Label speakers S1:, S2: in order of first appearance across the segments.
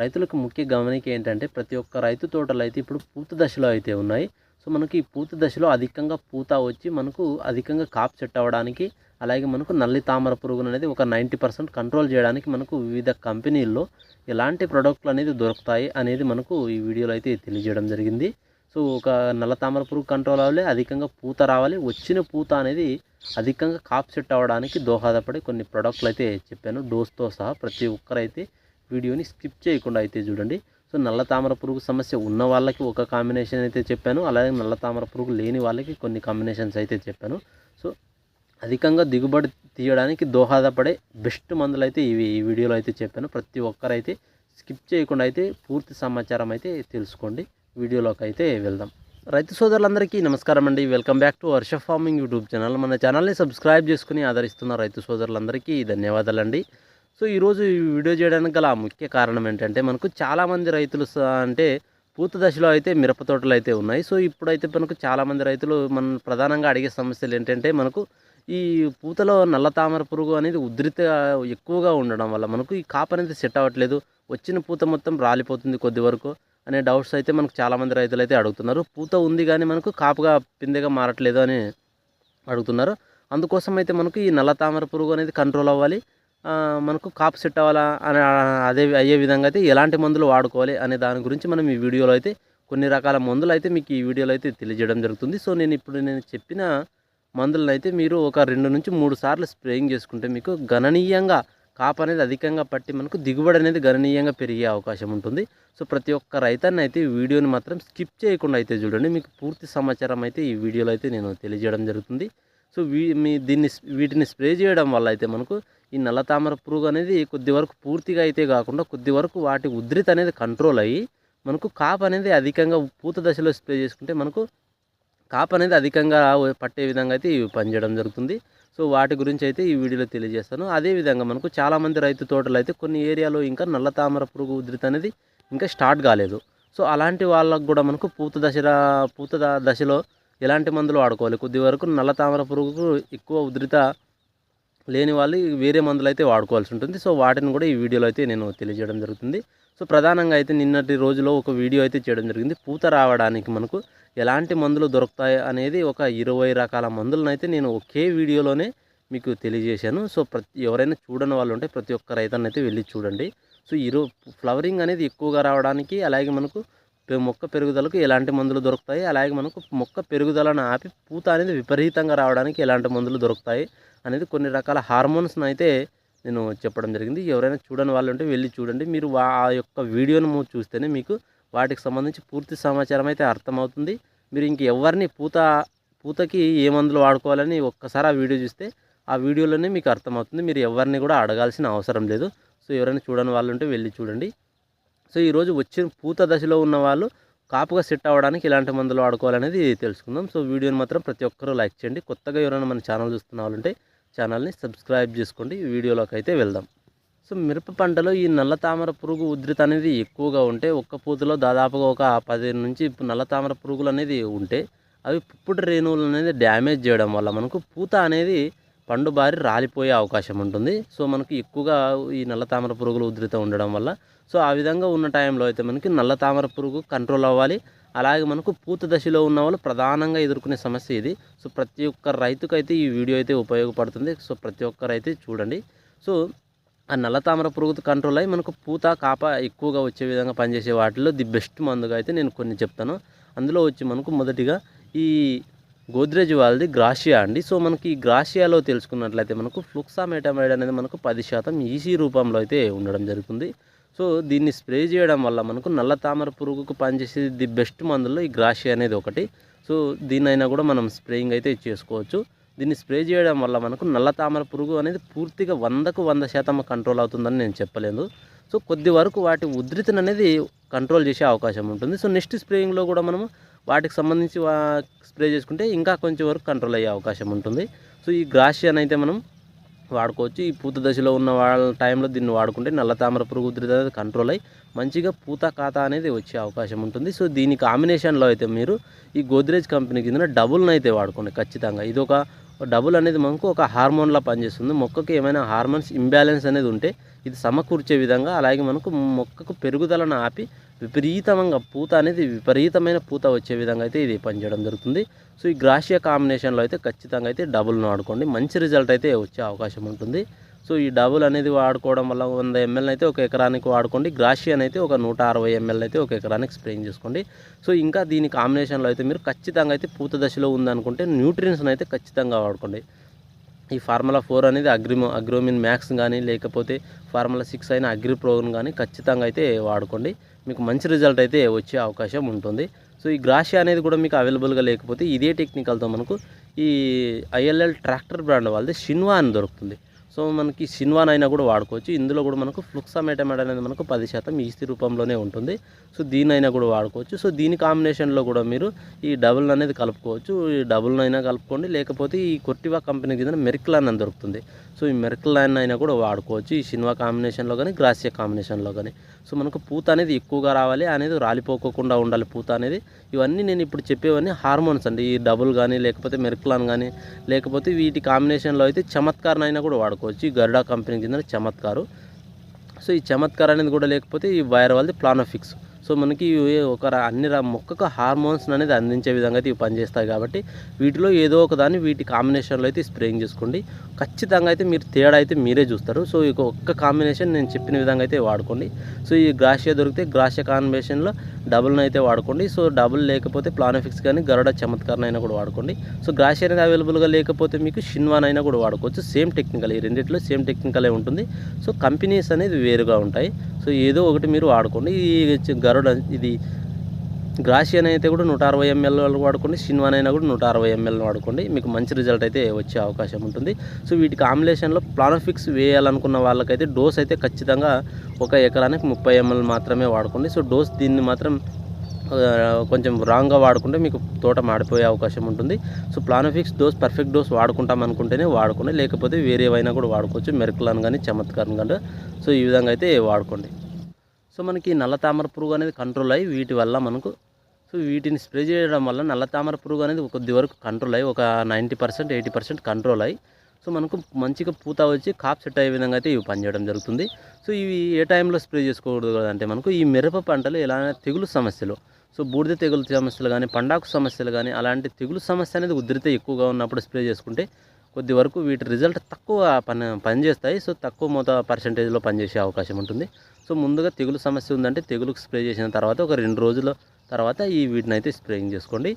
S1: రైతులకు ముఖ్య గమనిక ఏంటంటే ప్రతి ఒక్క రైతు తోటలు అయితే ఇప్పుడు పూత దశలో అయితే ఉన్నాయి. సో మనకి ఈ పూత దశలో అధికంగా పూత వచ్చి మనకు అధికంగా కాపు సెట్ అవ్వడానికి అలాగే మనకు నల్లి తామర పురుగును అనేది ఒక నైంటీ పర్సెంట్ కంట్రోల్ చేయడానికి మనకు వివిధ కంపెనీల్లో ఎలాంటి ప్రోడక్ట్లు అనేది దొరుకుతాయి అనేది మనకు ఈ వీడియోలో అయితే తెలియజేయడం జరిగింది. సో ఒక నల్ల తామర పురుగు కంట్రోల్ అవ్వాలి అధికంగా పూత రావాలి. వచ్చిన పూత అనేది అధికంగా కాప్ సెట్ అవ్వడానికి దోహదపడే కొన్ని ప్రోడక్ట్లు అయితే చెప్పాను. డోస్తో సహా ప్రతి ఒక్కరైతే వీడియోని స్కిప్ చేయకుండా అయితే చూడండి. సో నల్ల తామర పురుగు సమస్య ఉన్న వాళ్ళకి ఒక కాంబినేషన్ అయితే చెప్పాను. అలాగే నల్ల తామర పురుగు లేని వాళ్ళకి కొన్ని కాంబినేషన్స్ అయితే చెప్పాను. సో అధికంగా దిగుబడి తీయడానికి దోహదపడే బెస్ట్ మందులు అయితే ఇవి. ఈ వీడియోలో అయితే చెప్పాను. ప్రతి ఒక్కరైతే స్కిప్ చేయకుండా అయితే పూర్తి సమాచారం అయితే తెలుసుకోండి. వీడియోలోకి అయితే వెళ్దాం. రైతు సోదరులందరికీ నమస్కారం అండి. Welcome back to Varsha farming YouTube channel. మన ఛానల్ని సబ్స్క్రైబ్ చేసుకుని ఆదరిస్తున్న రైతు సోదరులందరికీ ధన్యవాదాలండి. సో ఈరోజు ఈ వీడియో చేయడానికి గల ముఖ్య కారణం ఏంటంటే మనకు చాలామంది రైతులు అంటే పూత దశలో అయితే మిరప తోటలు అయితే ఉన్నాయి. సో ఇప్పుడైతే మనకు చాలామంది రైతులు మనం ప్రధానంగా అడిగే సమస్యలు ఏంటంటే మనకు ఈ పూతలో నల్ల తామర పురుగు అనేది ఉధృత ఎక్కువగా ఉండడం వల్ల మనకు ఈ కాపు అనేది సెట్ అవ్వట్లేదు. వచ్చిన పూత మొత్తం రాలిపోతుంది కొద్ది వరకు అనే డౌట్స్ అయితే మనకు చాలామంది రైతులు అయితే అడుగుతున్నారు. పూత ఉంది కానీ మనకు కాపుగా పిందెగా మారట్లేదు అని అడుగుతున్నారు. అందుకోసం అయితే మనకు ఈ నల్ల తామర పురుగు అనేది కంట్రోల్ అవ్వాలి. మనకు కాపు సెట్ అవ్వాలా అని అదే అయ్యే విధంగా అయితే ఎలాంటి మందులు వాడుకోవాలి అనే దాని గురించి మనం ఈ వీడియోలో అయితే కొన్ని రకాల మందులు అయితే మీకు ఈ వీడియోలో అయితే తెలియజేయడం జరుగుతుంది. సో నేను ఇప్పుడు నేను చెప్పిన మందులను అయితే మీరు ఒక రెండు నుంచి మూడు సార్లు స్ప్రేయింగ్ చేసుకుంటే మీకు గణనీయంగా కాపు అనేది అధికంగా పట్టి మనకు దిగుబడి అనేది గణనీయంగా పెరిగే అవకాశం ఉంటుంది. సో ప్రతి ఒక్క రైతాన్ని అయితే ఈ వీడియోని మాత్రం స్కిప్ చేయకుండా అయితే చూడండి. మీకు పూర్తి సమాచారం అయితే ఈ వీడియోలో అయితే నేను తెలియజేయడం జరుగుతుంది. సో వీ మీ దీన్ని వీటిని స్ప్రే చేయడం వల్ల అయితే మనకు ఈ నల్ల తామర పురుగు అనేది కొద్ది వరకు పూర్తిగా అయితే కాకుండా కొద్ది వరకు వాటి ఉధృతి అనేది కంట్రోల్ అయ్యి మనకు కాపు అనేది అధికంగా పూత దశలో స్ప్రే చేసుకుంటే మనకు కాప్ అనేది అధికంగా పట్టే విధంగా అయితే ఇవి పనిచేయడం జరుగుతుంది. సో వాటి గురించి అయితే ఈ వీడియోలో తెలియజేస్తాను. అదేవిధంగా మనకు చాలామంది రైతు తోటలు అయితే కొన్ని ఏరియాలో ఇంకా నల్ల తామర పురుగు ఉధృతి అనేది ఇంకా స్టార్ట్ కాలేదు. సో అలాంటి వాళ్ళకు కూడా మనకు పూత దశ పూత దశలో ఎలాంటి మందులు వాడుకోవాలి? కొద్ది వరకు నల్ల తామర పురుగుకు ఎక్కువ ఉధృత లేని వాళ్ళు వేరే మందులు అయితే వాడుకోవాల్సి ఉంటుంది. సో వాటిని కూడా ఈ వీడియోలో అయితే నేను తెలియజేయడం జరుగుతుంది. సో ప్రధానంగా అయితే నిన్నటి రోజులో ఒక వీడియో అయితే చేయడం జరిగింది. పూత రావడానికి మనకు ఎలాంటి మందులు దొరుకుతాయి అనేది ఒక ఇరవై రకాల మందులను అయితే నేను ఒకే వీడియోలోనే మీకు తెలియజేశాను. సో ప్రతి ఎవరైనా చూడని వాళ్ళు ఉంటే ప్రతి ఒక్క రైతన్న అయితే వెళ్ళి చూడండి. సో ఇరు ఫ్లవరింగ్ అనేది ఎక్కువగా రావడానికి అలాగే మనకు మొక్క పెరుగుదలకు ఎలాంటి మందులు దొరుకుతాయి. అలాగే మనకు మొక్క పెరుగుదలను ఆపి పూత అనేది విపరీతంగా రావడానికి ఎలాంటి మందులు దొరుకుతాయి. అనేది కొన్ని రకాల హార్మోన్స్ని అయితే నేను చెప్పడం జరిగింది. ఎవరైనా చూడని వాళ్ళు ఉంటే వెళ్ళి చూడండి. మీరు వా ఆ యొక్క వీడియోను చూస్తేనే మీకు వాటికి సంబంధించి పూర్తి సమాచారం అయితే అర్థమవుతుంది. మీరు ఇంక ఎవరిని పూత పూతకి ఏ మందులు వాడుకోవాలని ఒక్కసారి ఆ వీడియో చూస్తే ఆ వీడియోలోనే మీకు అర్థమవుతుంది. మీరు ఎవరిని కూడా అడగాల్సిన అవసరం లేదు. సో ఎవరైనా చూడని వాళ్ళు ఉంటే వెళ్ళి చూడండి. సో ఈరోజు వచ్చిన పూత దశలో ఉన్న వాళ్ళు కాపుగా సెట్ అవ్వడానికి ఇలాంటి మందులు వాడుకోవాలనేది తెలుసుకుందాం. సో వీడియోని మాత్రం ప్రతి ఒక్కరూ లైక్ చేయండి. కొత్తగా ఎవరైనా మన ఛానల్ చూస్తున్న వాళ్ళు ఉంటే ఛానల్ని సబ్స్క్రైబ్ చేసుకోండి. వీడియోలోకి అయితే వెళ్దాం. సో మిరప పంటలో ఈ నల్ల తామర పురుగు ఉధృతి అనేది ఎక్కువగా ఉంటే ఒక్క పూతలో దాదాపుగా ఒక పదిహేను నుంచి నల్ల తామర పురుగులు అనేది ఉంటే అవి పుప్పటి రేణువులు అనేది డ్యామేజ్ చేయడం వల్ల మనకు పూత అనేది పండు బారి రాలిపోయే అవకాశం ఉంటుంది. సో మనకి ఎక్కువగా ఈ నల్ల తామర పురుగులు ఉధృత ఉండడం వల్ల సో ఆ విధంగా ఉన్న టైంలో అయితే మనకి నల్ల తామర పురుగు కంట్రోల్ అవ్వాలి. అలాగే మనకు పూత దశలో ఉన్న వాళ్ళు ప్రధానంగా ఎదుర్కొనే సమస్య ఇది. సో ప్రతి ఒక్క రైతుకైతే ఈ వీడియో అయితే ఉపయోగపడుతుంది. సో ప్రతి ఒక్కరైతే చూడండి. సో ఆ నల్ల తామర పురుగు కంట్రోల్ అయ్యి మనకు పూత కాప ఎక్కువగా వచ్చే విధంగా పనిచేసే వాటిలో ది బెస్ట్ మందుగా అయితే నేను కొన్ని చెప్తాను. అందులో వచ్చి మనకు మొదటిగా ఈ గోద్రేజ్ వాళ్ళది గ్రాషియా అండి. సో మనకి ఈ గ్రాషియాలో తెలుసుకున్నట్లయితే మనకు ఫ్లుక్సామెటమైడ్ అనేది మనకు పది శాతం ఈసీ రూపంలో అయితే ఉండడం జరుగుతుంది. సో దీన్ని స్ప్రే చేయడం వల్ల మనకు నల్ల తామర పురుగుకు పనిచేసే ది బెస్ట్ మందుల్లో ఈ గ్రాషి అనేది ఒకటి. సో దీన్నైనా కూడా మనం స్ప్రేయింగ్ అయితే చేసుకోవచ్చు. దీన్ని స్ప్రే చేయడం వల్ల మనకు నల్ల తామర పురుగు అనేది పూర్తిగా వందకు వంద శాతం కంట్రోల్ అవుతుందని నేను చెప్పలేదు సో కొద్ది వరకు వాటి ఉధృతిని అనేది కంట్రోల్ చేసే అవకాశం ఉంటుంది. సో నెక్స్ట్ స్ప్రేయింగ్లో కూడా మనము వాటికి సంబంధించి వా- స్ప్రే చేసుకుంటే ఇంకా కొంచెం వరకు కంట్రోల్ అయ్యే అవకాశం ఉంటుంది. సో ఈ గ్రాషియాన్ అయితే మనం వాడుకోవచ్చు. ఈ పూత దశలో ఉన్న వాళ్ళ టైంలో దీన్ని వాడుకుంటే నల్ల తామర పురుగు ఉధృతి అనేది కంట్రోల్ అయ్యి మంచిగా పూత ఖాతా అనేది వచ్చే అవకాశం ఉంటుంది. సో దీని కాంబినేషన్లో అయితే మీరు ఈ గోద్రేజ్ కంపెనీ కింద డబుల్ని అయితే వాడుకోండి ఖచ్చితంగా. ఇది ఒక డబుల్ అనేది మనకు ఒక హార్మోన్లా పనిచేస్తుంది. మొక్కకి ఏమైనా హార్మోన్స్ ఇంబ్యాలెన్స్ అనేది ఉంటే ఇది సమకూర్చే విధంగా అలాగే మనకు మొక్కకు పెరుగుదలను ఆపి విపరీతంగా పూత అనేది విపరీతమైన పూత వచ్చే విధంగా అయితే ఇది పనిచేయడం జరుగుతుంది. సో ఈ గ్రాషియా కాంబినేషన్లో అయితే ఖచ్చితంగా అయితే డబుల్ను వాడుకోండి మంచి రిజల్ట్ అయితే వచ్చే అవకాశం ఉంటుంది. సో ఈ డబుల్ అనేది వాడుకోవడం వల్ల వంద ఎంఎల్ అయితే ఒక ఎకరానికి వాడుకోండి. గ్రాషియన్ అయితే ఒక నూట అరవై ఎంఎల్ అయితే ఒక ఎకరానికి స్ప్రేయింగ్ చేసుకోండి. సో ఇంకా దీని కాంబినేషన్లో అయితే మీరు ఖచ్చితంగా అయితే పూత దశలో ఉందనుకుంటే న్యూట్రియన్స్ని అయితే ఖచ్చితంగా వాడుకోండి. ఈ ఫార్ములా ఫోర్ అనేది అగ్రిమో అగ్రోమిన్ మ్యాక్స్ కానీ లేకపోతే ఫార్ములా సిక్స్ అయిన అగ్రి ప్రోగ్రామ్ కానీ ఖచ్చితంగా అయితే వాడుకోండి. మీకు మంచి రిజల్ట్ అయితే వచ్చే అవకాశం ఉంటుంది. సో ఈ గ్రాషియా అనేది కూడా మీకు అవైలబుల్గా లేకపోతే ఇదే టెక్నికల్తో మనకు ఈ ఐఎల్ఎల్ ట్రాక్టర్ బ్రాండ్ వాళ్ళది షిన్వా అని దొరుకుతుంది. సో మనకి సిన్వాన్ అయినా కూడా వాడుకోవచ్చు. ఇందులో కూడా మనకు ఫ్లుక్సామెటమెడ్ అనేది మనకు పది శాతం ఈస్తి రూపంలోనే ఉంటుంది. సో దీనైనా కూడా వాడుకోవచ్చు. సో దీని కాంబినేషన్లో కూడా మీరు ఈ డబుల్ అనేది కలుపుకోవచ్చు. ఈ డబుల్ అయినా కలుపుకోండి. లేకపోతే ఈ కొట్టివా కంపెనీ కింద మెరిక్లాన్ అని దొరుకుతుంది. సో ఈ మెరిక్లాన్ అయినా కూడా వాడుకోవచ్చు. ఈ సినిమా కాంబినేషన్లో కానీ గ్రాసియా కాంబినేషన్లో కానీ. సో మనకు పూత అనేది ఎక్కువగా రావాలి అనేది రాలిపోకోకుండా ఉండాలి పూత అనేది. ఇవన్నీ నేను ఇప్పుడు చెప్పేవన్నీ హార్మోన్స్ అండి. ఈ డబుల్ కానీ లేకపోతే మెరిక్లాన్ కానీ లేకపోతే వీటి కాంబినేషన్లో అయితే చమత్కారం అయినా కూడా వాడుకోవచ్చు. ఈ గరుడా కంపెనీకి చెందిన చమత్కారు. సో ఈ చమత్కారం అనేది కూడా లేకపోతే ఈ వైర్ వాళ్ళది ప్లానోఫిక్స్. సో మనకి ఇవి ఒక అన్ని ర- మొక్కకు హార్మోన్స్ అనేది అందించే విధంగా అయితే ఇవి పనిచేస్తాయి కాబట్టి వీటిలో ఏదో ఒక దాన్ని వీటి కాంబినేషన్లో అయితే స్ప్రేయింగ్ చేసుకోండి. ఖచ్చితంగా అయితే మీరు తేడా అయితే మీరే చూస్తారు. సో ఇక ఒక్క కాంబినేషన్ నేను చెప్పిన విధంగా అయితే వాడుకోండి. సో ఈ గ్రాషియా దొరికితే గ్రాషియా కాంబినేషన్లో డబుల్ని అయితే వాడుకోండి. సో డబుల్ లేకపోతే ప్లానోఫిక్స్ కానీ గరుడ చమత్కారం అయినా కూడా వాడుకోండి. సో గ్రాషియా అనేది అవైలబుల్గా లేకపోతే మీకు షిన్వాన్ అయినా కూడా వాడుకోవచ్చు. సేమ్ టెక్నికల్ ఈ రెండిట్లో సేమ్ టెక్నికలే ఉంటుంది. సో కంపెనీస్ అనేది వేరుగా ఉంటాయి. సో ఏదో ఒకటి మీరు వాడుకోండి. ఈ గరుడ ఇది గ్రాషియన్ అయితే కూడా నూట అరవై ఎంఎల్ వాడుకోండి షిన్వాన్ అయినా కూడా నూట అరవై ఎంఎల్ వాడుకోండి. మీకు మంచి రిజల్ట్ అయితే వచ్చే అవకాశం ఉంటుంది. సో వీటి కాంబినేషన్లో ప్లానోఫిక్స్ వేయాలనుకున్న వాళ్ళకైతే డోస్ అయితే ఖచ్చితంగా ఒక ఎకరానికి ముప్పై ఎంఎల్ మాత్రమే వాడుకోండి. సో డోస్ దీన్ని మాత్రం కొంచెం రాంగ్గా వాడుకుంటే మీకు తోట మాడిపోయే అవకాశం ఉంటుంది. So Planofix dose perfect dose వాడుకుంటాం అనుకుంటేనే వాడుకోండి. లేకపోతే వేరేవైనా కూడా వాడుకోవచ్చు. మెరకలాన్ కానీ చమత్కారం కానీ సో ఈ విధంగా అయితే వాడుకోండి. సో మనకి నల్ల తామర పురుగు అనేది కంట్రోల్ అయ్యి వీటి వల్ల మనకు సో వీటిని స్ప్రే చేయడం వల్ల నల్ల తామర పురుగు అనేది కొద్ది వరకు కంట్రోల్ అయ్యి ఒక ninety percent eighty percent control అయ్యి సో మనకు మంచిగా పూత వచ్చి కాప్ సెట్ అయ్యే విధంగా అయితే ఇవి పనిచేయడం జరుగుతుంది. సో ఇవి ఏ టైంలో స్ప్రే చేసుకోకూడదు అంటే మనకు ఈ మిరప పంటలు ఎలా తెగులు సమస్యలు సో బూడిద తెగులు సమస్యలు కానీ పండాకు సమస్యలు కానీ అలాంటి తెగులు సమస్య అనేది ఉధృత ఎక్కువగా ఉన్నప్పుడు స్ప్రే చేసుకుంటే కొద్ది వరకు వీటి రిజల్ట్ తక్కువ పని పనిచేస్తాయి. సో తక్కువ మోత పర్సంటేజ్లో పనిచేసే అవకాశం ఉంటుంది. సో ముందుగా తెగులు సమస్య ఉందంటే తెగులుకు స్ప్రే చేసిన తర్వాత ఒక రెండు రోజుల తర్వాత ఈ వీటిని అయితే స్ప్రేయింగ్ చేసుకోండి.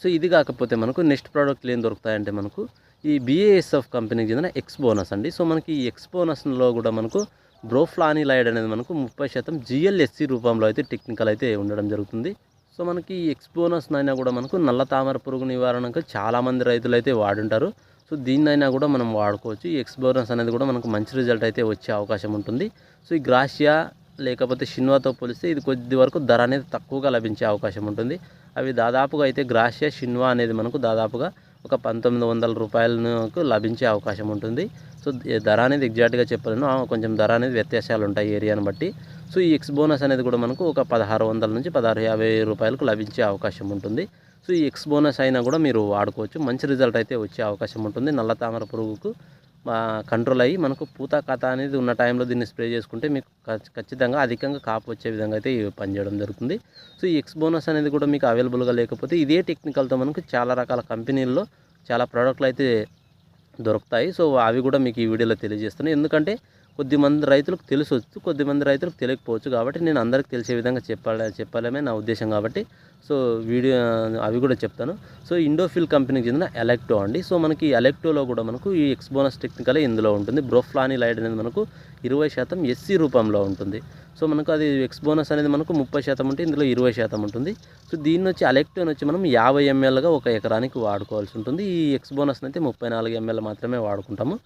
S1: సో ఇది కాకపోతే మనకు నెక్స్ట్ ప్రోడక్ట్లు ఏం దొరుకుతాయంటే మనకు ఈ బిఏఎస్ఎఫ్ కంపెనీకి చెందిన ఎక్స్ బోనస్ అండి. సో మనకి ఈ ఎక్స్ బోనస్లో కూడా మనకు బ్రోఫ్లానిలైడ్ అనేది మనకు ముప్పై శాతం జిఎల్ఎస్సి రూపంలో అయితే టెక్నికల్ అయితే ఉండడం జరుగుతుంది. సో మనకి ఈ ఎక్స్ బోనస్ అయినా కూడా మనకు నల్ల తామర పురుగు నివారణకు చాలామంది రైతులు అయితే వాడుంటారు. సో దీన్నైనా కూడా మనం వాడుకోవచ్చు. ఈ ఎక్స్బోనస్ అనేది కూడా మనకు మంచి రిజల్ట్ అయితే వచ్చే అవకాశం ఉంటుంది. సో ఈ గ్రాషియా లేకపోతే షిన్వాతో పోలిస్తే ఇది కొద్ది వరకు ధర అనేది తక్కువగా లభించే అవకాశం ఉంటుంది. అవి దాదాపుగా అయితే గ్రాషియా షిన్వా అనేది మనకు దాదాపుగా ఒక పంతొమ్మిది వందల రూపాయలకు లభించే అవకాశం ఉంటుంది. సో ధర అనేది ఎగ్జాక్ట్గా చెప్పలేను. కొంచెం ధర అనేది వ్యత్యాసాలు ఉంటాయి ఏరియాను బట్టి. సో ఈ ఎక్స్ బోనస్ అనేది కూడా మనకు ఒక పదహారు వందల నుంచి పదహారు యాభై రూపాయలకు లభించే అవకాశం ఉంటుంది. సో ఈ ఎక్స్ బోనస్ అయినా కూడా మీరు వాడుకోవచ్చు. మంచి రిజల్ట్ అయితే వచ్చే అవకాశం ఉంటుంది. నల్ల తామర పురుగుకు కంట్రోల్ అయ్యి మనకు పూత కథ అనేది ఉన్న టైంలో దీన్ని స్ప్రే చేసుకుంటే మీకు ఖచ్చితంగా అధికంగా కాపు వచ్చే విధంగా అయితే పనిచేయడం జరుగుతుంది. సో ఈ ఎక్స్ బోనస్ అనేది కూడా మీకు అవైలబుల్గా లేకపోతే ఇదే టెక్నికల్తో మనకు చాలా రకాల కంపెనీల్లో చాలా ప్రోడక్ట్లు అయితే దొరుకుతాయి. సో అవి కూడా మీకు ఈ వీడియోలో తెలియజేస్తున్నాయి ఎందుకంటే కొద్దిమంది రైతులకు తెలుసొచ్చు కొద్దిమంది రైతులకు తెలియకపోవచ్చు కాబట్టి నేను అందరికి తెలిసే విధంగా చెప్పాలి చెప్పాలమే నా ఉద్దేశం కాబట్టి. సో వీడియో అవి కూడా చెప్తాను. సో ఇండోఫిల్ కంపెనీకి చెందిన ఎలక్టో అండి. సో మనకి ఎలక్టోలో కూడా మనకు ఈ ఎక్స్బోనస్ టెక్నికల్ ఇందులో ఉంటుంది. బ్రోఫ్లానిలైడ్ అనేది మనకు ఇరవై శాతం ఎస్సీ రూపంలో ఉంటుంది. సో మనకు అది ఎక్స్ బోనస్ అనేది మనకు ముప్పై శాతం ఉంటే ఇందులో ఇరవై శాతం ఉంటుంది. సో దీన్ని వచ్చి ఎలక్ట్రోన్ వచ్చి మనం యాభై ఎంఎల్గా ఒక ఎకరానికి వాడుకోవాల్సి ఉంటుంది. ఈ ఎక్స్బోనస్ అయితే ముప్పై నాలుగు ఎంఎల్ మాత్రమే వాడుకుంటాము.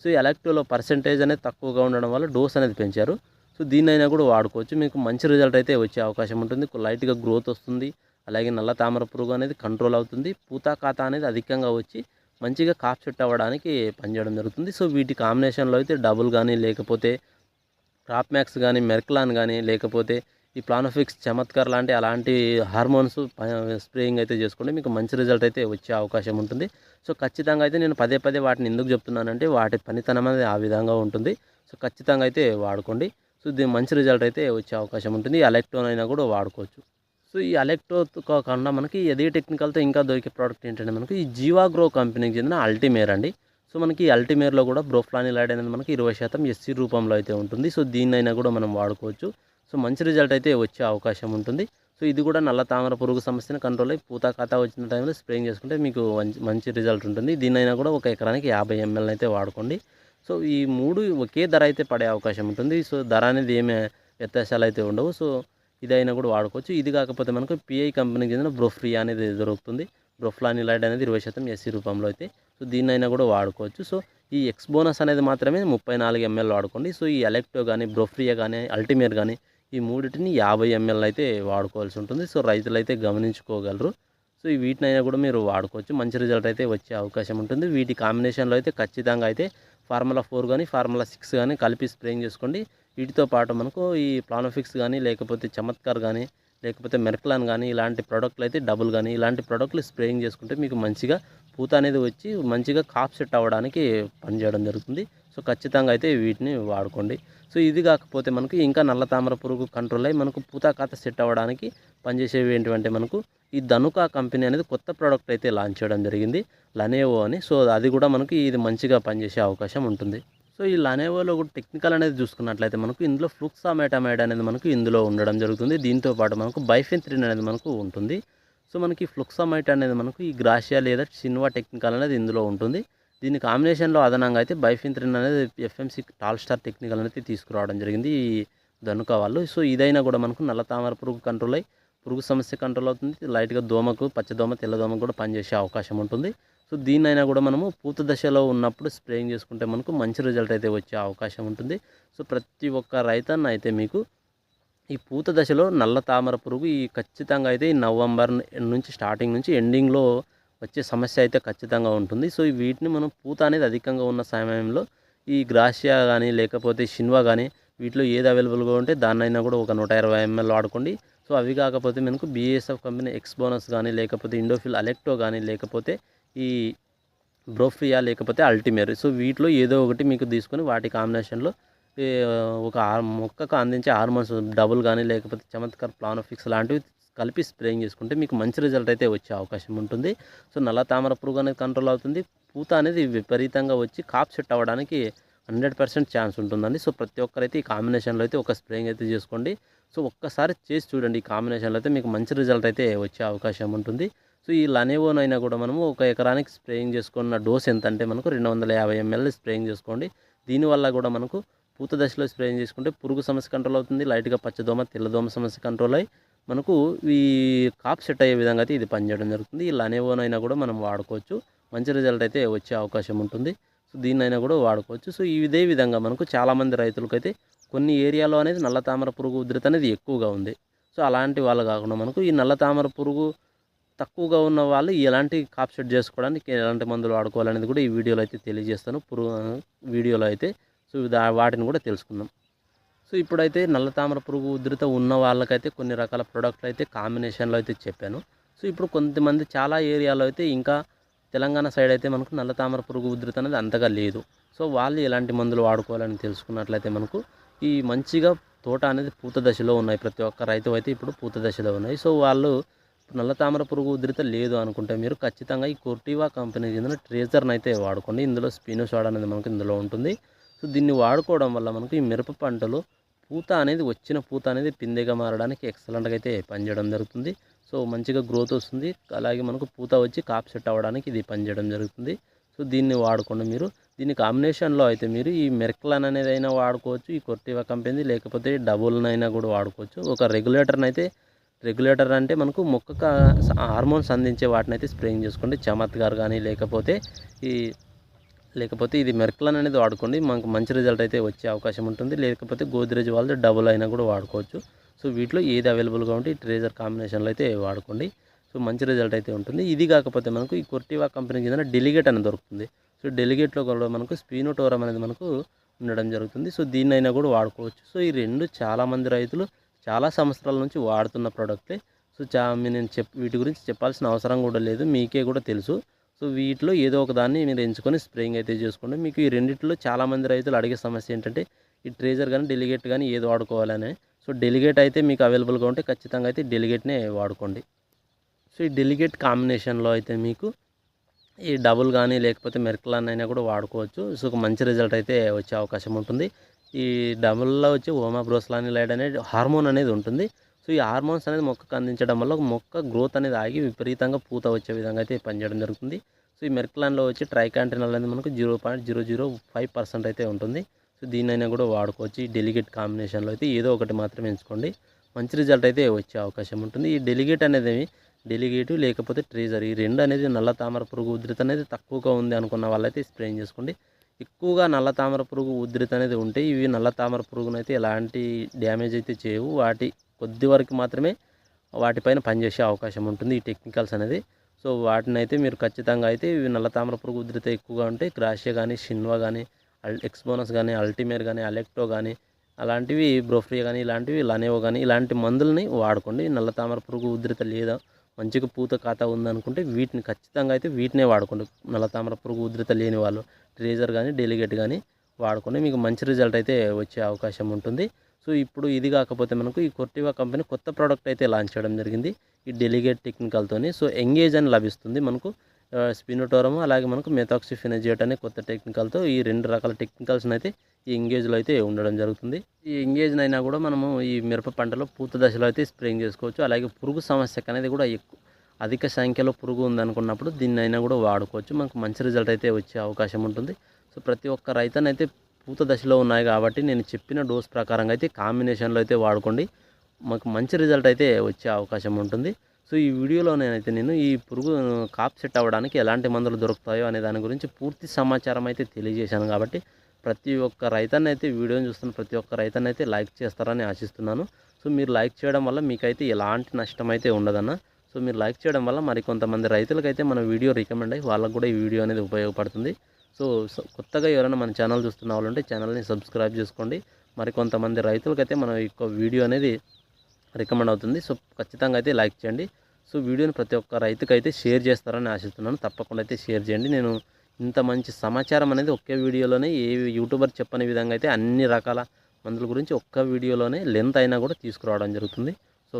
S1: సో ఈ ఎలక్టివ్లో పర్సంటేజ్ అనేది తక్కువగా ఉండడం వల్ల డోస్ అనేది పెంచారు. సో దీన్నైనా కూడా వాడుకోవచ్చు. మీకు మంచి రిజల్ట్ అయితే వచ్చే అవకాశం ఉంటుంది. లైట్గా గ్రోత్ వస్తుంది. అలాగే నల్ల తామర పురుగు అనేది కంట్రోల్ అవుతుంది. పూతా ఖాతా అనేది అధికంగా వచ్చి మంచిగా కాప్ సెట్ అవ్వడానికి పనిచేయడం జరుగుతుంది. సో వీటి కాంబినేషన్లో అయితే డబుల్ కానీ లేకపోతే క్రాప్ మ్యాక్స్ కానీ మెర్క్లాన్ కానీ లేకపోతే ఈ ప్లానోఫిక్స్ చమత్కార్ లాంటి అలాంటి హార్మోన్స్ స్ప్రేయింగ్ అయితే చేసుకుంటే మీకు మంచి రిజల్ట్ అయితే వచ్చే అవకాశం ఉంటుంది. సో ఖచ్చితంగా అయితే నేను పదే పదే వాటిని ఎందుకు చెప్తున్నానంటే వాటి పనితనం అనేది ఆ విధంగా ఉంటుంది. సో ఖచ్చితంగా అయితే వాడుకోండి. సో దీని మంచి రిజల్ట్ అయితే వచ్చే అవకాశం ఉంటుంది. ఈ అయినా కూడా వాడుకోవచ్చు. సో ఈ అలెక్టో కాకుండా మనకి అదే టెక్నికల్తో ఇంకా దొరికే ప్రోడక్ట్ ఏంటంటే మనకి ఈ జీవాగ్రో కంపెనీకి చెందిన అల్టిమేర్ అండి. సో మనకి అల్టిమేర్లో కూడా బ్రోఫ్లానిలాడ్ అనేది మనకి ఇరవై శాతం ఎస్సీ రూపంలో అయితే ఉంటుంది. సో దీన్నైనా కూడా మనం వాడుకోవచ్చు. సో మంచి రిజల్ట్ అయితే వచ్చే అవకాశం ఉంటుంది. సో ఇది కూడా నల్ల తామర పురుగు సమస్యను కంట్రోల్ అయ్యి పూత ఖాతా వచ్చిన టైంలో స్ప్రేయింగ్ చేసుకుంటే మీకు మంచి మంచి రిజల్ట్ ఉంటుంది. దీన్నైనా కూడా ఒక ఎకరానికి యాభై ఎంఎల్ అయితే వాడుకోండి. సో ఈ మూడు ఒకే ధర అయితే పడే అవకాశం ఉంటుంది. సో ధర అనేది ఏమి వ్యత్యాసాలు అయితే ఉండవు. సో ఇదైనా కూడా వాడుకోవచ్చు. ఇది కాకపోతే మనకు పిఐ కంపెనీకి చెందిన బ్రోఫ్రియా అనేది దొరుకుతుంది. బ్రోఫ్లానిలైడ్ అనేది ఇరవై శాతం ఎస్సీ రూపంలో అయితే. సో దీన్నైనా కూడా వాడుకోవచ్చు. సో ఈ ఎక్స్ బోనస్ అనేది మాత్రమే ముప్పై నాలుగు ఎంఎల్ వాడుకోండి. సో ఈ ఎలక్టో కానీ బ్రోఫ్రియా కానీ అల్టిమేర్ కానీ ఈ మూడింటిని యాభై ఎంఎల్ అయితే వాడుకోవాల్సి ఉంటుంది. సో రైతులు అయితే గమనించుకోగలరు. సో ఈ వీటినైనా కూడా మీరు వాడుకోవచ్చు. మంచి రిజల్ట్ అయితే వచ్చే అవకాశం ఉంటుంది. వీటి కాంబినేషన్లో అయితే ఖచ్చితంగా అయితే ఫార్ములా ఫోర్ కానీ ఫార్ములా సిక్స్ కానీ కలిపి స్ప్రేయింగ్ చేసుకోండి. వీటితో పాటు మనకు ఈ ప్లానోఫిక్స్ కానీ లేకపోతే చమత్కార్ కానీ లేకపోతే మెర్క్లాన్ కానీ ఇలాంటి ప్రోడక్ట్లు అయితే డబుల్ కానీ ఇలాంటి ప్రోడక్ట్లు స్ప్రేయింగ్ చేసుకుంటే మీకు మంచిగా పూత అనేది వచ్చి మంచిగా కాప్ సెట్ అవ్వడానికి పనిచేయడం జరుగుతుంది. సో ఖచ్చితంగా అయితే వీటిని వాడుకోండి. సో ఇది కాకపోతే మనకు ఇంకా నల్ల తామర పురుగు కంట్రోల్ అయ్యి మనకు పూతాకాత సెట్ అవ్వడానికి పనిచేసేవి ఏంటంటే మనకు ఈ ధనుకా కంపెనీ అనేది కొత్త ప్రోడక్ట్ అయితే లాంచ్ చేయడం జరిగింది లనేవో అని. సో అది కూడా మనకి ఇది మంచిగా పనిచేసే అవకాశం ఉంటుంది. సో ఈ లనేవోలో కూడా టెక్నికల్ అనేది చూసుకున్నట్లయితే మనకు ఇందులో ఫ్లూక్సామెటామైడ్ అనేది మనకు ఇందులో ఉండడం జరుగుతుంది. దీంతో పాటు మనకు బైఫెంత్రిన్ అనేది మనకు ఉంటుంది. సో మనకి ఫ్లుక్సామైట్ అనేది మనకు ఈ గ్రాషియా లేదా సిన్వా టెక్నికల్ అనేది ఇందులో ఉంటుంది. దీని కాంబినేషన్లో అదనంగా అయితే బైఫింత్రిన్ అనేది ఎఫ్ఎంసి టాల్ స్టార్ టెక్నికల్ అనేది తీసుకురావడం జరిగింది ఈ ధనుక వాళ్ళు. సో ఇదైనా కూడా మనకు నల్ల తామర పురుగు కంట్రోల్ అయ్యి పురుగు సమస్య కంట్రోల్ అవుతుంది. లైట్గా దోమకు పచ్చదోమ తెల్లదోమకు కూడా పనిచేసే అవకాశం ఉంటుంది. సో దీన్నైనా కూడా మనము పూత దశలో ఉన్నప్పుడు స్ప్రేయింగ్ చేసుకుంటే మనకు మంచి రిజల్ట్ అయితే వచ్చే అవకాశం ఉంటుంది. సో ప్రతి ఒక్క రైతన్న అయితే మీకు ఈ పూత దశలో నల్ల తామర పురుగు ఈ ఖచ్చితంగా అయితే ఈ నవంబర్ నుంచి స్టార్టింగ్ నుంచి ఎండింగ్లో వచ్చే సమస్య అయితే ఖచ్చితంగా ఉంటుంది. సో ఈ వీటిని మనం పూత అనేది అధికంగా ఉన్న సమయంలో ఈ గ్రాషియా కానీ లేకపోతే షిన్వా కానీ వీటిలో ఏది అవైలబుల్గా ఉంటే దాన్నైనా కూడా ఒక నూట ఇరవై ఎంఎల్ వాడుకోండి. సో అవి కాకపోతే మనకు బీఎస్ఎఫ్ కంపెనీ ఎక్స్ బోనస్ కానీ లేకపోతే ఇండోఫిల్ అలెక్టో కానీ లేకపోతే ఈ బ్రోఫ్రియా లేకపోతే అల్టిమేర్ సో వీటిలో ఏదో ఒకటి మీకు తీసుకొని వాటి కాంబినేషన్లో ఒక మొక్కకు అందించే హార్మోన్స్ డబుల్ కానీ లేకపోతే చమత్కార్ ప్లానోఫిక్స్ లాంటివి కలిపి స్ప్రేయింగ్ చేసుకుంటే మీకు మంచి రిజల్ట్ అయితే వచ్చే అవకాశం ఉంటుంది. సో నల్ల తామర పురుగు అనేది కంట్రోల్ అవుతుంది. పూత అనేది విపరీతంగా వచ్చి కాప్ సెట్ అవ్వడానికి హండ్రెడ్ పర్సెంట్ ఛాన్స్ ఉంటుందండి. సో ప్రతి ఒక్కరైతే ఈ కాంబినేషన్లో అయితే ఒక స్ప్రేయింగ్ అయితే చేసుకోండి. సో ఒక్కసారి చేసి చూడండి. ఈ కాంబినేషన్లో అయితే మీకు మంచి రిజల్ట్ అయితే వచ్చే అవకాశం ఉంటుంది. సో ఈ లనేవోనైనా కూడా మనము ఒక ఎకరానికి స్ప్రేయింగ్ చేసుకున్న డోస్ ఎంత అంటే మనకు రెండు వందల యాభై ఎంఎల్ స్ప్రేయింగ్ చేసుకోండి. దీనివల్ల కూడా మనకు పూత దశలో స్ప్రేయింగ్ చేసుకుంటే పురుగు సమస్య కంట్రోల్ అవుతుంది. లైట్గా పచ్చదోమ తెల్లదోమ సమస్య కంట్రోల్ అయ్యి మనకు ఈ కాప్ సెట్ అయ్యే విధంగా అయితే ఇది పనిచేయడం జరుగుతుంది. ఈ లనేవోనైనా కూడా మనం వాడుకోవచ్చు. మంచి రిజల్ట్ అయితే వచ్చే అవకాశం ఉంటుంది. సో దీన్నైనా కూడా వాడుకోవచ్చు. సో ఇదే విధంగా మనకు చాలామంది రైతులకైతే కొన్ని ఏరియాలో అనేది నల్ల తామర పురుగు ఉధృత అనేది ఎక్కువగా ఉంది. సో అలాంటి వాళ్ళు కాకుండా మనకు ఈ నల్ల తామర పురుగు తక్కువగా ఉన్న వాళ్ళు ఎలాంటి కాప్ సెట్ చేసుకోవడానికి ఎలాంటి మందులు వాడుకోవాలనేది కూడా ఈ వీడియోలో అయితే తెలియజేస్తాను. పురుగు వీడియోలో అయితే సో వాటిని కూడా తెలుసుకుందాం. సో ఇప్పుడైతే నల్ల తామర పురుగు ఉధృత ఉన్న వాళ్ళకైతే కొన్ని రకాల ప్రోడక్ట్లు అయితే కాంబినేషన్లో అయితే చెప్పాను. సో ఇప్పుడు కొంతమంది చాలా ఏరియాలో అయితే ఇంకా తెలంగాణ సైడ్ అయితే మనకు నల్ల తామర పురుగు ఉధృత అనేది అంతగా లేదు. సో వాళ్ళు ఎలాంటి మందులు వాడుకోవాలని తెలుసుకున్నట్లయితే మనకు ఈ మంచిగా తోట అనేది పూత దశలో ఉన్నాయి. ప్రతి ఒక్క రైతు అయితే ఇప్పుడు పూత దశలో ఉన్నాయి. సో వాళ్ళు నల్ల తామర పురుగు ఉధృత లేదు అనుకుంటే మీరు ఖచ్చితంగా ఈ కోర్టివా కంపెనీకి చెందిన ట్రేజర్ని అయితే వాడుకోండి. ఇందులో స్పినోసాడ్ అనేది మనకు ఇందులో ఉంటుంది. సో దీన్ని వాడుకోవడం వల్ల మనకు ఈ మిరప పంటలు పూత అనేది వచ్చిన పూత అనేది పిందెగా మారడానికి ఎక్సలెంట్గా అయితే పనిచేయడం జరుగుతుంది. సో మంచిగా గ్రోత్ వస్తుంది. అలాగే మనకు పూత వచ్చి కాప్ సెట్ అవ్వడానికి ఇది పనిచేయడం జరుగుతుంది. సో దీన్ని వాడుకోండి మీరు. దీని కాంబినేషన్లో అయితే మీరు ఈ మెర్క్లన్ అనేది అయినా వాడుకోవచ్చు ఈ కొర్టివా కంపెనీ లేకపోతే డబుల్నైనా కూడా వాడుకోవచ్చు. ఒక రెగ్యులేటర్ని అయితే రెగ్యులేటర్ అంటే మనకు మొక్కకు హార్మోన్స్ అందించే వాటిని అయితే స్ప్రేయింగ్ చేసుకోండి. చమత్కార్ కానీ లేకపోతే ఈ లేకపోతే ఇది మెర్క్లన్ అనేది వాడుకోండి. మనకు మంచి రిజల్ట్ అయితే వచ్చే అవకాశం ఉంటుంది. లేకపోతే గోద్రేజ్ వాళ్ళది డబుల్ అయినా కూడా వాడుకోవచ్చు. సో వీటిలో ఏది అవైలబుల్గా ఉంటే ఈ ట్రేజర్ కాంబినేషన్లో అయితే వాడుకోండి. సో మంచి రిజల్ట్ అయితే ఉంటుంది. ఇది కాకపోతే మనకు ఈ కొర్టివా కంపెనీ కింద డెలిగేట్ అనేది దొరుకుతుంది. సో డెలిగేట్లో కూడా మనకు స్పీనోటోరం అనేది మనకు ఉండడం జరుగుతుంది. సో దీన్నైనా కూడా వాడుకోవచ్చు. సో ఈ రెండు చాలామంది రైతులు చాలా సంవత్సరాల నుంచి వాడుతున్న ప్రోడక్టే సో చా మీ నేను చెప్ వీటి గురించి చెప్పాల్సిన అవసరం కూడా లేదు. మీకే కూడా తెలుసు. సో వీటిలో ఏదో ఒక దాన్ని మీరు ఎంచుకొని స్ప్రేయింగ్ అయితే చేసుకోండి. మీకు ఈ రెండిట్లో చాలామంది రైతులు అడిగే సమస్య ఏంటంటే ఈ ట్రేజర్ కానీ డెలిగేట్ కానీ ఏది వాడుకోవాలని. సో డెలిగేట్ అయితే మీకు అవైలబుల్గా ఉంటే ఖచ్చితంగా అయితే డెలిగేట్నే వాడుకోండి. సో ఈ డెలిగేట్ కాంబినేషన్లో అయితే మీకు ఈ డబుల్ కానీ లేకపోతే మెర్కలాన్ అయినా కూడా వాడుకోవచ్చు. సో ఒక మంచి రిజల్ట్ అయితే వచ్చే అవకాశం ఉంటుంది. ఈ డబుల్లో వచ్చి ఓమా బ్రోస్లాని లైడ్ అనేది హార్మోన్ అనేది ఉంటుంది. సో ఈ హార్మోన్స్ అనేది మొక్కకు అందించడం వల్ల మొక్క గ్రోత్ అనేది ఆగి విపరీతంగా పూత వచ్చే విధంగా అయితే పనిచేయడం జరుగుతుంది. సో ఈ మెర్క్లాన్లో వచ్చి ట్రైకాంటినల్ అనేది మనకు zero point zero zero five percent అయితే ఉంటుంది. సో దీన్నైనా కూడా వాడుకోవచ్చు. ఈ డెలిగేట్ కాంబినేషన్లో అయితే ఏదో ఒకటి మాత్రమే ఎంచుకోండి. మంచి రిజల్ట్ అయితే వచ్చే అవకాశం ఉంటుంది. ఈ డెలిగేట్ అనేది డెలిగేటివ్ లేకపోతే ట్రేజర్. ఈ రెండు అనేది నల్ల తామర పురుగు ఉధృత అనేది తక్కువగా ఉంది అనుకున్న వాళ్ళైతే స్ప్రేయింగ్ చేసుకోండి. ఎక్కువగా నల్ల తామర పురుగు ఉధృత అనేది ఉంటే ఇవి నల్ల తామర పురుగునైతే ఎలాంటి డ్యామేజ్ అయితే చేయవు. వాటి కొద్ది వరకు మాత్రమే వాటిపైన పనిచేసే అవకాశం ఉంటుంది ఈ టెక్నికల్స్ అనేది. సో వాటిని అయితే మీరు ఖచ్చితంగా అయితే ఇవి నల్ల తామర పురుగు ఉధృత ఎక్కువగా ఉంటే గ్రాషియా కానీ షిన్వా కానీ అల్ ఎక్స్బోనస్ కానీ అల్టిమేర్ కానీ అలెక్టో కానీ అలాంటివి బ్రోఫ్రియా కానీ ఇలాంటివి లనేవో కానీ ఇలాంటి మందులని వాడుకోండి. నల్ల తామర పురుగు ఉధృత లేదా మంచిగా పూత ఖాతా ఉందనుకుంటే వీటిని ఖచ్చితంగా అయితే వీటినే వాడుకోండి. నల్ల తామర పురుగు ఉధృత లేని వాళ్ళు ట్రేజర్ కానీ డెలిగేట్ కానీ వాడుకోండి. మీకు మంచి రిజల్ట్ అయితే వచ్చే అవకాశం ఉంటుంది. సో ఇప్పుడు ఇది కాకపోతే మనకు ఈ కొర్టివా కంపెనీ కొత్త ప్రోడక్ట్ అయితే లాంచ్ చేయడం జరిగింది. ఈ డెలిగేట్ టెక్నికల్తోని సో ఎంగేజ్ అని లభిస్తుంది మనకు. స్పినోటోరము అలాగే మనకు మెథాక్సిఫినజియట్ అనే కొత్త టెక్నికల్తో ఈ రెండు రకాల టెక్నికల్స్ని అయితే ఈ ఎంగేజ్లో అయితే ఉండడం జరుగుతుంది. ఈ ఎంగేజ్ అయినా కూడా మనము ఈ మిరప పంటలో పూత దశలో అయితే స్ప్రేయింగ్ చేసుకోవచ్చు. అలాగే పురుగు సమస్యకు అనేది కూడా ఎక్కువ అధిక సంఖ్యలో పురుగు ఉందనుకున్నప్పుడు దీన్ని అయినా కూడా వాడుకోవచ్చు. మనకు మంచి రిజల్ట్ అయితే వచ్చే అవకాశం ఉంటుంది. సో ప్రతి ఒక్క రైతనైతే పూత దశలో ఉన్నాయి కాబట్టి నేను చెప్పిన డోస్ ప్రకారంగా అయితే కాంబినేషన్లో అయితే వాడుకోండి. మాకు మంచి రిజల్ట్ అయితే వచ్చే అవకాశం ఉంటుంది. సో ఈ వీడియోలో నేనైతే నేను ఈ పురుగు కాప్ సెట్ అవ్వడానికి ఎలాంటి మందులు దొరుకుతాయో అనే దాని గురించి పూర్తి సమాచారం అయితే తెలియజేశాను కాబట్టి ప్రతి ఒక్క రైతన్న అయితే వీడియోని చూస్తున్న ప్రతి ఒక్క రైతన్న అయితే లైక్ చేస్తారని ఆశిస్తున్నాను. సో మీరు లైక్ చేయడం వల్ల మీకైతే ఎలాంటి నష్టం అయితే ఉండదన్న. సో మీరు లైక్ చేయడం వల్ల మరి కొంతమంది రైతులకైతే మన వీడియో రికమెండ్ అయ్యి వాళ్ళకు కూడా ఈ వీడియో అనేది ఉపయోగపడుతుంది. సో కొత్తగా ఎవరైనా మన ఛానల్ చూస్తున్న వాళ్ళు ఉంటే ఛానల్ని సబ్స్క్రైబ్ చేసుకోండి. మరి కొంతమంది రైతులకైతే మన యొక్క వీడియో అనేది రికమెండ్ అవుతుంది. సో ఖచ్చితంగా అయితే లైక్ చేయండి. సో వీడియోని ప్రతి ఒక్క రైతుకైతే షేర్ చేస్తారని ఆశిస్తున్నాను. తప్పకుండా అయితే షేర్ చేయండి. నేను ఇంత మంచి సమాచారం అనేది ఒకే వీడియోలోనే ఏ యూట్యూబర్ చెప్పని విధంగా అయితే అన్ని రకాల మందుల గురించి ఒక్క వీడియోలోనే లెంత్ అయినా కూడా తీసుకురావడం జరుగుతుంది. సో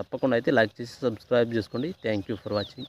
S1: తప్పకుండా అయితే లైక్ చేసి సబ్స్క్రైబ్ చేసుకోండి. Thank you for watching.